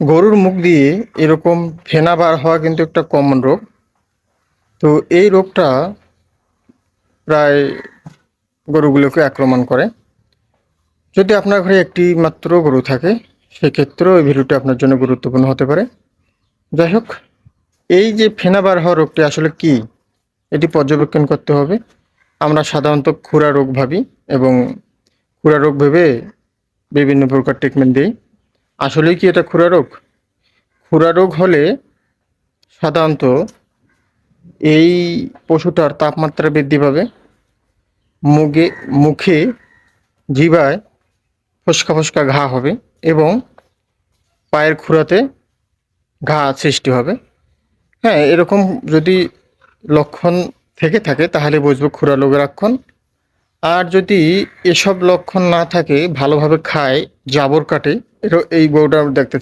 গরুর মুখ দিয়ে এরকম ফেনা বার হওয়া কিন্তু একটা কমন রোগ। তো এই রোগটা প্রায় গরুগুলোকে আক্রমণ করে। যদি আপনার ঘরে একটি মাত্র গরু থাকে, সেক্ষেত্রেও এই ভিডিওটি আপনার জন্য গুরুত্বপূর্ণ হতে পারে। যাই হোক, এই যে ফেনা বার হওয়া রোগটি আসলে কি, এটি পর্যবেক্ষণ করতে হবে। আমরা সাধারণত খুরা রোগ ভাবি এবং খুরা রোগ ভেবে বিভিন্ন প্রকার ট্রিটমেন্ট দিই। আসলেই কি এটা খুরা রোগ? খুরা রোগ হলে সাধারণত এই পশুটার তাপমাত্রা বৃদ্ধি পাবে। মুগে, মুখে জিভায় ফসকা ফসকা ঘা হবে এবং পায়ের খুরাতে ঘা সৃষ্টি হবে। হ্যাঁ এরকম যদি লক্ষণ থেকে থাকে তাহলে বুঝব খুরা রোগের লক্ষণ আর যদি এসব লক্ষণ না থাকে ভালোভাবে খায় জাবর কাটে এর- এই গরুটা দেখতে